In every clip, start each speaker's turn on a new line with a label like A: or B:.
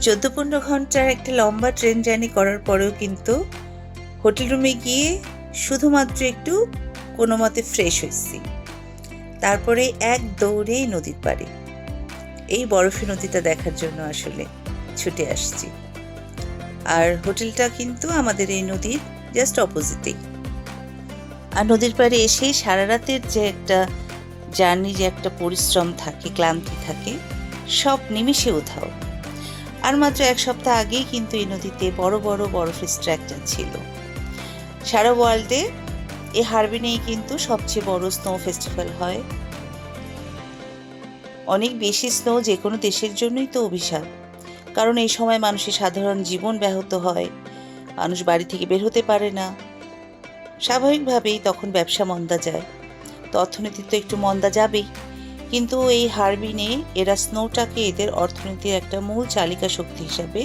A: চোদ্দ পনেরো ঘণ্টার একটা লম্বা ট্রেন জার্নি করার পরেও কিন্তু হোটেল রুমে গিয়ে শুধুমাত্র একটু কোনো মতে ফ্রেশ হয়েছি। তারপরে এক দৌড়েই নদীর পাড়ে। এই বরফি নদীটা দেখার জন্য আসলে ছুটে আসছি। আর হোটেলটা কিন্তু আমাদের এই নদীর জাস্ট অপোজিটেই আর নদীর পাড়ে এসেই সারা রাতের যে একটা জার্নি যে একটা পরিশ্রম থাকে, ক্লান্তি থাকে, সব নিমিষে উধাও। আর মাত্র এক সপ্তাহ আগেই কিন্তু এই নদীতে বড় বড় বরফের স্ট্রাকচার ছিল। সারা ওয়ার্ল্ডে এই হারবিনেই কিন্তু সবচেয়ে বড় স্নো ফেস্টিভ্যাল হয়। অনেক বেশি স্নো যে কোনো দেশের জন্যই তো অভিশাপ। কারণ এই সময় মানুষের সাধারণ জীবন ব্যাহত হয়। মানুষ বাড়ি থেকে বের হতে পারে না। স্বাভাবিকভাবেই তখন ব্যবসা মন্দা যায়। তো অর্থনীতি তো একটু মন্দা যাবেই। কিন্তু এই হারবিনে এরা স্নোটাকে এদের অর্থনীতির একটা মূল চালিকা শক্তি হিসাবে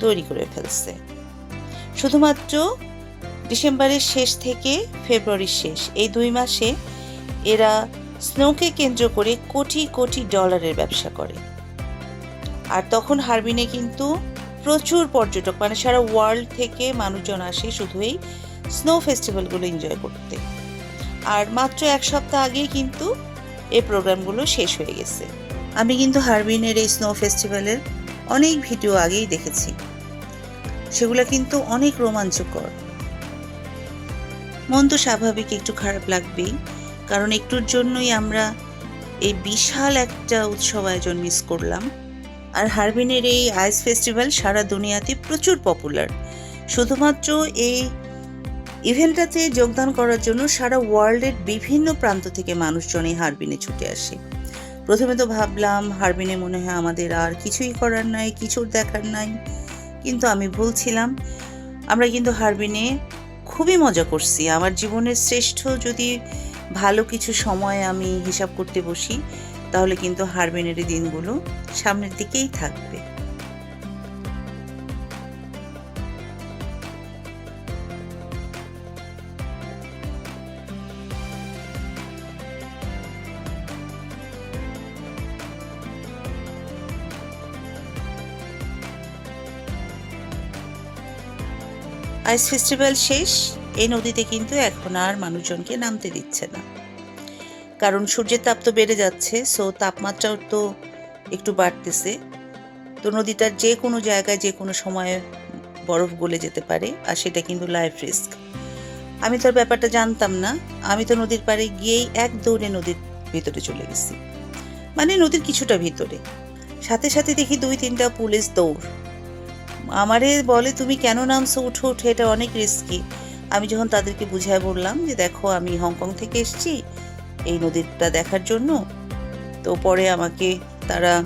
A: তৈরি করে ফেলছে। শুধুমাত্র ডিসেম্বরের শেষ থেকে ফেব্রুয়ারির শেষ, এই দুই মাসে এরা স্নোকে কেন্দ্র করে কোটি কোটি ডলারের ব্যবসা করে। আর তখন হারবিনে কিন্তু প্রচুর পর্যটক মানে সারা ওয়ার্ল্ড থেকে মানুষজন আসে শুধু এই স্নো ফেস্টিভ্যালগুলো এনজয় করতে। আর মাত্র এক সপ্তাহ আগেই কিন্তু এই প্রোগ্রামগুলো শেষ হয়ে গেছে। আমি কিন্তু হারবিনের এই স্নো ফেস্টিভ্যালের অনেক ভিডিও আগেই দেখেছি। সেগুলো কিন্তু অনেক রোমাঞ্চকর। মন তো স্বাভাবিক একটু খারাপ লাগবেই, কারণ একটুর জন্যই আমরা এই বিশাল একটা উৎসব আয়োজন মিস করলাম। আর হারবিনের এই আইস ফেস্টিভ্যাল সারা দুনিয়াতে প্রচুর পপুলার শুধুমাত্র এই ইভেন্টটাতে যোগদান করার জন্য সারা ওয়ার্ল্ডের বিভিন্ন প্রান্ত থেকে মানুষজন এই হারবিনে ছুটে আসে। প্রথমে তো ভাবলাম, হারবিনে মনে হয় আমাদের আর কিছুই করার নাই, কিছুর দেখার নাই। কিন্তু আমি ভুলছিলাম আমরা কিন্তু হারবিনে খুবই মজা করছি। আমার জীবনের শ্রেষ্ঠ যদি ভালো কিছু সময় আমি হিসাব করতে বসি, তাহলে কিন্তু হারবিনের দিনগুলো সামনের দিকেই থাকবে। আইস ফেস্টিভ্যাল শেষ, এই নদীতে কিন্তু এখন আর মানুষজনকে নামতে দিচ্ছে না। কারণ সূর্যের তাপ তো বেড়ে যাচ্ছে সো তাপমাত্রাও তো একটু বাড়তেছে। তো নদীটার যে কোনো জায়গায়, যে কোনো সময়ে বরফ গলে যেতে পারে, আর সেটা কিন্তু লাইফ রিস্ক আমি তো ব্যাপারটা জানতাম না, আমি তো নদীর পাড়ে গিয়েই এক দৌড়ে নদীর ভিতরে চলে গেছি। মানে নদীর কিছুটা ভিতরে। সাথে সাথে দেখি দুই তিনটা পুলিশ দৌড়। আমারে বলে, তুমি কেন নামছো? উঠো উঠো, এটা অনেক রিস্কি আমি যখন তাদেরকে বুঝায় বললাম যে, দেখো, আমি হংকং থেকে এসেছি, এই নদীটা দেখার জন্য। তো পরে আমাকে তারা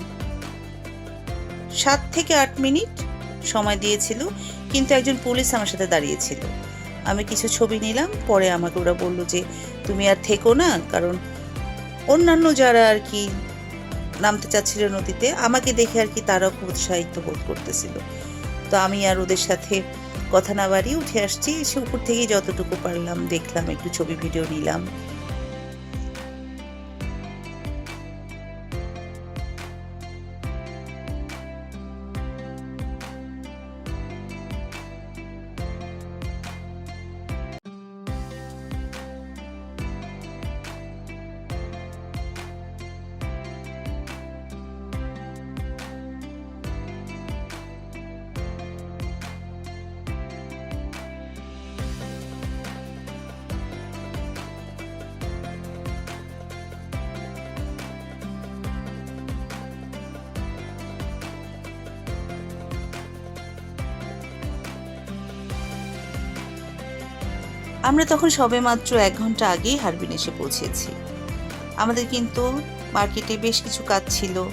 A: সাত থেকে আট মিনিট সময় দিয়েছিল, কিন্তু একজন পুলিশ আমার সাথে দাঁড়িয়েছিল। আমি কিছু ছবি নিলাম, পরে আমাকে ওরা বলল যে, তুমি আর থেকো না, কারণ অন্যান্য যারা আর কি নামতে চাচ্ছিল নদীতে, আমাকে দেখে আর কি তারাও খুব উৎসাহিত বোধ করতেছিল। তো আমি আর ওদের সাথে কথা না বাড়িয়ে উঠে আসছি। এসে উপর থেকেই যতটুকু পারলাম দেখলাম, একটু ছবি, ভিডিও নিলাম। আমরা তখন সবে মাত্র এক ঘণ্টা আগেই হারবিন এসে পৌঁছেছি। আমাদের কিন্তু মার্কেটে বেশ কিছু কাজ ছিল।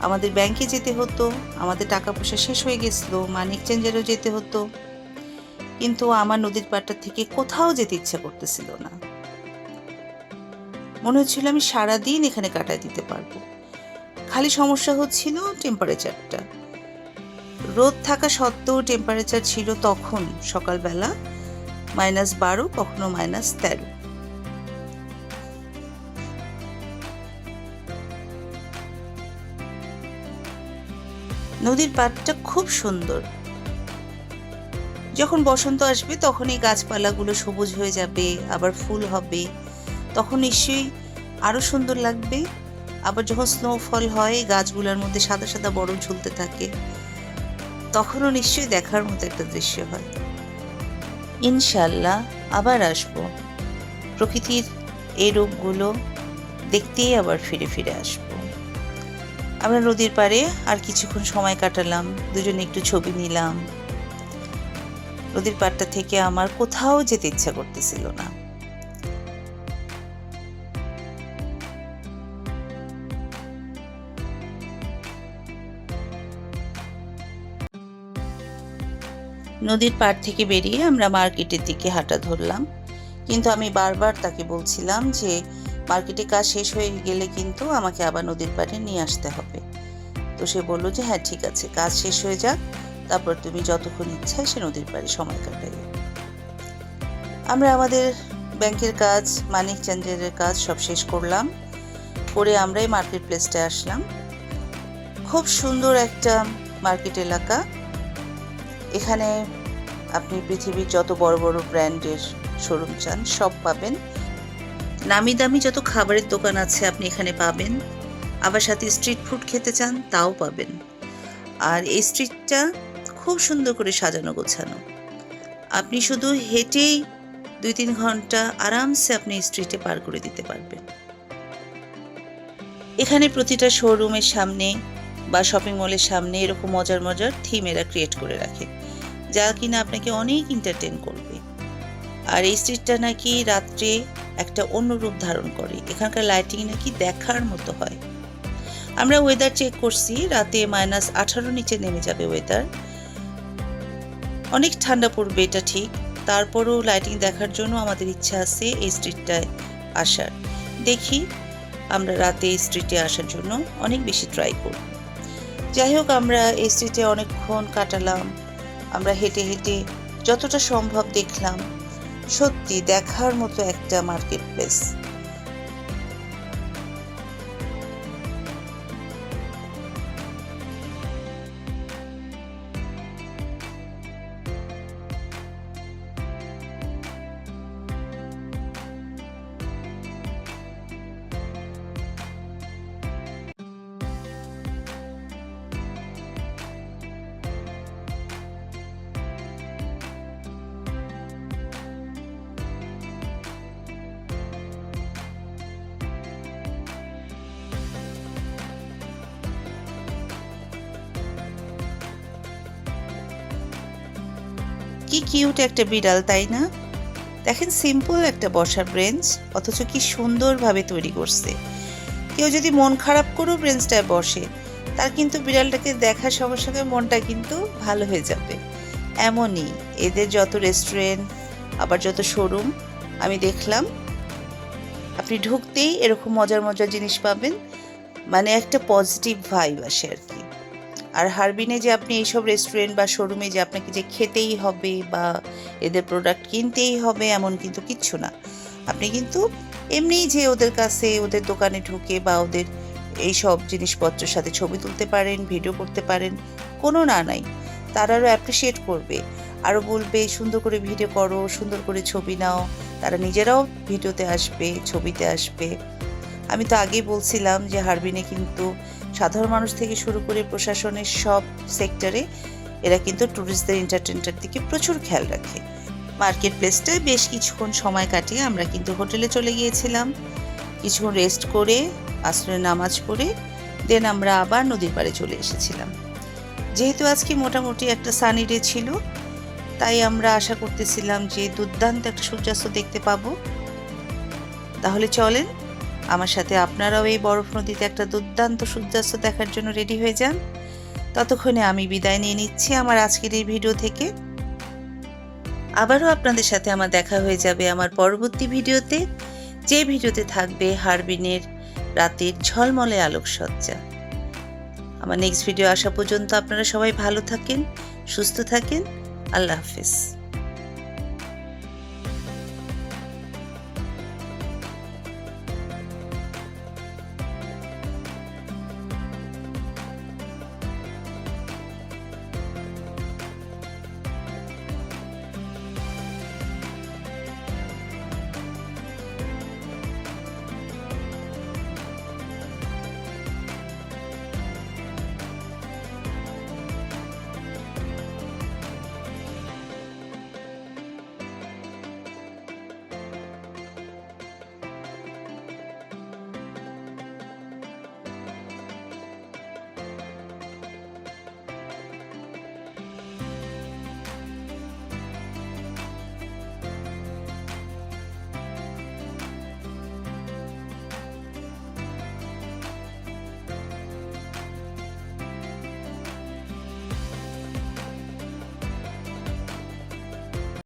A: আমাদের ব্যাংকে যেতে হতো, আমাদের টাকা পয়সা শেষ হয়ে গেছিল মানি এক্সচেঞ্জেরও যেতে হতো। কিন্তু আমার নদীর পাড়টা থেকে কোথাও যেতে ইচ্ছা করতেছিল না। মনে হচ্ছিল আমি সারাদিন এখানে কাটায় দিতে পারব। খালি সমস্যা হচ্ছিল টেম্পারেচারটা রোদ থাকা সত্ত্বেও টেম্পারেচার ছিল তখন সকালবেলা মাইনাস বারো, কখনো মাইনাস তেরো। নদীর পাড়টা খুব সুন্দর। যখন বসন্ত আসবে তখন এই গাছপালাগুলো সবুজ হয়ে যাবে, আবার ফুল হবে। তখন নিশ্চয়ই আরও সুন্দর লাগবে। আবার যখন স্নোফল হয়, গাছগুলোর মধ্যে সাদা সাদা বরফ ঝুলতে থাকে, তখনও নিশ্চয়ই দেখার মতো একটা দৃশ্য হয়। ইনশাল্লাহ আবার আসব। প্রকৃতির এই রূপগুলো দেখতেই আবার ফিরে ফিরে আসব। আমরা নদীর পাড়ে আর কিছুক্ষণ সময় কাটালাম, দুজনে একটু ছবি নিলাম। নদীর পাড়টা থেকে আমার কোথাও যেতে ইচ্ছা করতেছিল না। নদীর পাড় থেকে বেরিয়ে আমরা মার্কেটের দিকে হাঁটা ধরলাম। কিন্তু আমি বারবার তাকে বলছিলাম যে, মার্কেটে কাজ শেষ হয়ে গেলে কিন্তু আমাকে আবার নদীর পাড়ে নিয়ে আসতে হবে। তো সে বলল যে হ্যাঁ ঠিক আছে, কাজ শেষ হয়ে যাক, তারপর তুমি যতক্ষণ ইচ্ছা সে নদীর পাড়ে সময় কাটাই আমরা আমাদের ব্যাংকের কাজ মানি চেঞ্জারের কাজ সব শেষ করলাম। করে আমরাই মার্কেট প্লেসটায় আসলাম। খুব সুন্দর একটা মার্কেট এলাকা। এখানে আপনি পৃথিবীর যত বড় বড় ব্র্যান্ডের শোরুম চান, সব পাবেন। নামি দামি যত খাবারের দোকান আছে আপনি এখানে পাবেন। আবার সাথে স্ট্রিট ফুড খেতে চান, তাও পাবেন। আর এই স্ট্রিটটা খুব সুন্দর করে সাজানো, গোছানো। আপনি শুধু হেঁটেই দুই তিন ঘণ্টা আরামসে আপনি স্ট্রিটে পার করে দিতে পারবেন। এখানে প্রতিটা শোরুমের সামনে বা শপিং মলের সামনে এরকম মজার মজার থিম এরা ক্রিয়েট করে রাখে, যা কিনা আপনাকে অনেক এন্টারটেন করবে। আর এই স্ট্রিটটা নাকি রাত্রে একটা অন্য রূপ ধারণ করে, এখানকার লাইটিং নাকি দেখার মতো হয়। আমরা ওয়েদার চেক করছি, রাতে মাইনাস আঠারো নিচে নেমে যাবে ওয়েদার অনেক ঠান্ডা পড়বে, এটা ঠিক। তারপরও লাইটিং দেখার জন্য আমাদের ইচ্ছা আছে এই স্ট্রিটটায় আসার। দেখি, আমরা রাতে এই স্ট্রিটে আসার জন্য অনেক বেশি ট্রাই করব। যাই হোক, আমরা এই স্ট্রিটে অনেকক্ষণ কাটালাম। আমরা হেঁটে হেঁটে যতটা সম্ভব দেখলাম। সত্যি দেখার মতো একটা মার্কেট প্লেস কিউট একটা বিড়াল, তাই না? দেখেন সিম্পল একটা বসার ব্রেঞ্চ অথচ কি সুন্দরভাবে তৈরি করছে। কেউ যদি মন খারাপ করেও ব্রেঞ্চটায় বসে, তার কিন্তু বিড়ালটাকে দেখার সঙ্গে সঙ্গে মনটা কিন্তু ভালো হয়ে যাবে। এমনই, এদের যত রেস্টুরেন্ট আবার যত শোরুম আমি দেখলাম, আপনি ঢুকতেই এরকম মজার মজার জিনিস পাবেন। মানে একটা পজিটিভ ভাইব আসে আর কি। আর হারবিনে যে আপনি এইসব রেস্টুরেন্ট বা শোরুমে যে আপনাকে যে খেতেই হবে বা এদের প্রোডাক্ট কিনতেই হবে, এমন কিন্তু কিচ্ছু না। আপনি কিন্তু এমনিই যে ওদের কাছে, ওদের দোকানে ঢুকে বা ওদের এই সব জিনিসপত্রের সাথে ছবি তুলতে পারেন ভিডিও করতে পারেন, কোনো না নাই। তারা আরও অ্যাপ্রিসিয়েট করবে। আরও বলবে, সুন্দর করে ভিডিও করো, সুন্দর করে ছবি নাও। তারা নিজেরাও ভিডিওতে আসবে, ছবিতে আসবে। আমি তো আগেই বলছিলাম যে হারবিনে কিন্তু সাধারণ মানুষ থেকে শুরু করে প্রশাসনের সব সেক্টরে এরা কিন্তু ট্যুরিস্টদের এন্টারটেনটার দিকে প্রচুর খেয়াল রাখে। মার্কেট প্লেসটায় বেশ কিছুক্ষণ সময় কাটিয়ে আমরা কিন্তু হোটেলে চলে গিয়েছিলাম। কিছুক্ষণ রেস্ট করে আসলে নামাজ পড়ে দেন আমরা আবার নদীর পাড়ে চলে এসেছিলাম। যেহেতু আজকে মোটামুটি একটা সানি ডে ছিল, তাই আমরা আশা করতেছিলাম যে দুর্দান্ত একটা সূর্যাস্ত দেখতে পাবো। তাহলে চলেন আমার সাথে আপনারাও এই বরফ নদীতে একটা দুর্দান্ত সূর্যাস্ত দেখার জন্য রেডি হয়ে যান। ততক্ষণে আমি বিদায় নিয়ে নিচ্ছি আমার আজকের এই ভিডিও থেকে। আবারও আপনাদের সাথে আমার দেখা হয়ে যাবে আমার পরবর্তী ভিডিওতে। যে ভিডিওতে থাকবে হারবিনের রাতের ঝলমলে আলোকসজ্জা। আমার নেক্সট ভিডিও আসা পর্যন্ত আপনারা সবাই ভালো থাকেন, সুস্থ থাকেন। আল্লাহ হাফিজ।